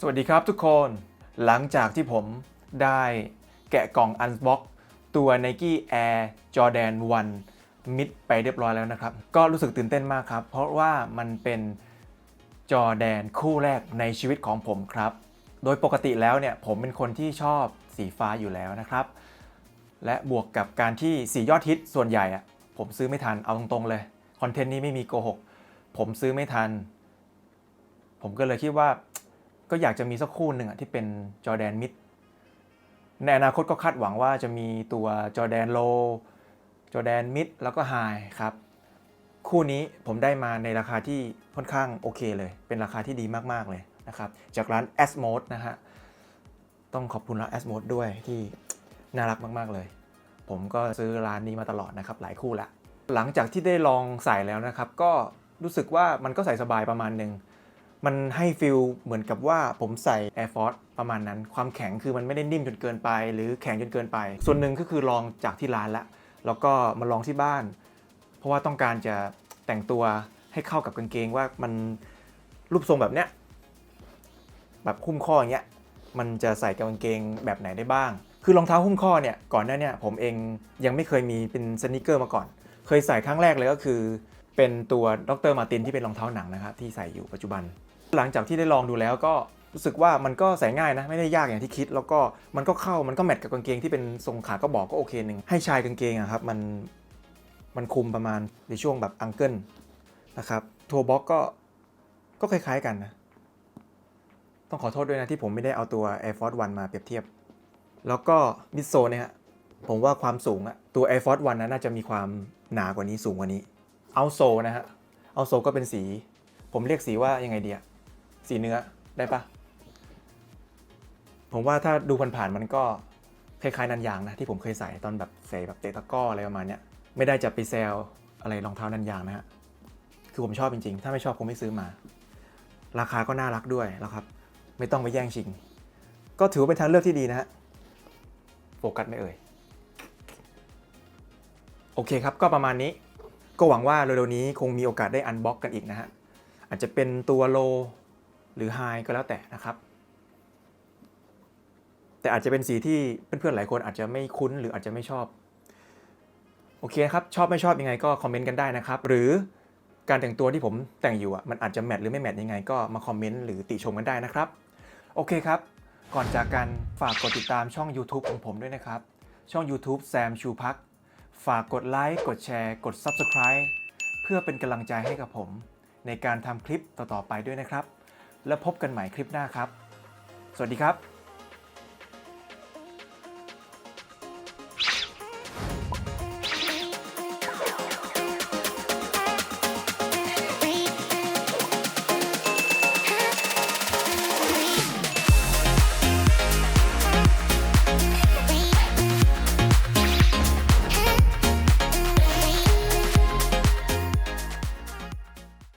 สวัสดีครับทุกคน หลังจากที่ผมได้แกะกล่องอันบ็อกตัว Nike Air Jordan 1 Mid ไปเรียบร้อยแล้วนะครับ ก็รู้สึกตื่นเต้นมากครับ เพราะว่ามันเป็นจอแดนคู่แรกในชีวิตของผมครับ โดยปกติแล้วเนี่ยผมเป็นคนที่ชอบสีฟ้าอยู่แล้วนะครับ และบวกกับการที่สียอดฮิตส่วนใหญ่อะผมซื้อไม่ทันเอาตรงๆเลยคอนเทนต์นี้ไม่มีโกหกผมซื้อไม่ทัน ผมก็เลยคิดว่า ก็อยากจะมีสักคู่หนึ่งอะที่เป็นจอแดนมิดในอนาคตก็คาดหวังว่าจะมีตัวจอแดนโลจอแดนมิดแล้วก็ไฮครับ คู่นี้ผมได้มาในราคาที่ค่อนข้างโอเคเลย เป็นราคาที่ดีมาก ๆ เลยนะครับ จากร้าน a s m o d นะฮะ ต้องขอบคุณร้าน a s m o d ด้วยที่น่ารักมาก ๆ เลย ผมก็ซื้อร้านนี้มาตลอดนะครับ หลายคู่ละ หลังจากที่ได้ลองใส่แล้วนะครับ ก็รู้สึกว่ามันก็ใส่สบายประมาณหนึ่ง มันให้ฟิลเหมือนกับว่าผมใส่ Air Force ประมาณนั้น ความแข็งคือมันไม่ได้นิ่มจนเกินไป หรือแข็งจนเกินไป ส่วนหนึ่งก็คือลองจากที่ร้านละ แล้วก็มาลองที่บ้าน เพราะว่าต้องการจะแต่งตัวให้เข้ากับกางเกงว่ามันรูปทรงแบบเนี้ยแบบหุ้มข้ออย่างเงี้ยมันจะใส่กับกางเกงแบบไหนได้บ้าง คือรองเท้าหุ้มข้อเนี่ยก่อนหน้าเนี่ยผมเองยังไม่เคยมีเป็นสนิเกอร์มาก่อน เคยใส่ครั้งแรกเลยก็คือ เป็นตัวดรมาร์ตินที่เป็นรองเท้าหนังนะครับที่ใส่อยู่ปัจจุบัน หลังจากที่ได้ลองดูแล้วก็รู้สึกว่ามันก็ใส่ง่ายนะไม่ได้ยากอย่างที่คิด แล้วก็มันก็เข้ามันก็แมทกับกางเกงที่เป็นทรงขาก็บอกก็โอเคหนึ่งให้ชายกางเกงอะครับมันมันคุมประมาณในช่วงแบบอังเกิลนะครับทัวบ็อกก็ก็คล้ายๆกันนะต้องขอโทษด้วยนะที่ผมไม่ได้เอาตัว Air Force One มาเปรียบเทียบ แล้วก็มิดโซเนี่ยผมว่าความสูงอะตัว Air Force One นะน่าจะมีความหนากว่านี้สูงกว่านี้ เอาโซนะฮะเอาโซก็เป็นสี ผมเรียกสีว่ายังไงเดียสีเนื้อได้ปะผมว่าถ้าดูผ่านๆมันก็คล้ายๆนันยางนะที่ผมเคยใส่ตอนแบบใส่แบบเตะตะก้ออะไรประมาณเนี้ยไม่ได้จะไปแซวอะไรรองเท้านันยางนะฮะคือผมชอบจริงๆ ถ้าไม่ชอบคงไม่ซื้อมา ราคาก็น่ารักด้วยแล้วครับ ไม่ต้องไปแย่งชิง ก็ถือว่าเป็นทางเลือกที่ดีนะฮะโฟกัสไม่เอ่ยโอเคครับก็ประมาณนี้ ก็หวังว่าเร็วๆนี้คงมีโอกาสได้อันบ็อกกันอีกนะฮะ อาจจะเป็นตัวโลหรือไฮก็แล้วแต่นะครับ แต่อาจจะเป็นสีที่เพื่อนๆหลายคนอาจจะไม่คุ้นหรืออาจจะไม่ชอบ โอเคครับ ชอบไม่ชอบยังไงก็คอมเมนต์กันได้นะครับ หรือการแต่งตัวที่ผมแต่งอยู่อะมันอาจจะแมทหรือไม่แมทยังไงก็มาคอมเมนต์หรือติชมกันได้นะครับ โอเคครับ ก่อนจากกันฝากกดติดตามช่อง YouTube ของผมด้วยนะครับ ช่อง YouTube แซมชูพัก ฝากกดไลค์กดแชร์ กด Subscribe เพื่อเป็นกำลังใจให้กับผม ในการทำคลิปต่อๆไปด้วยนะครับ แล้วพบกันใหม่คลิปหน้าครับ สวัสดีครับ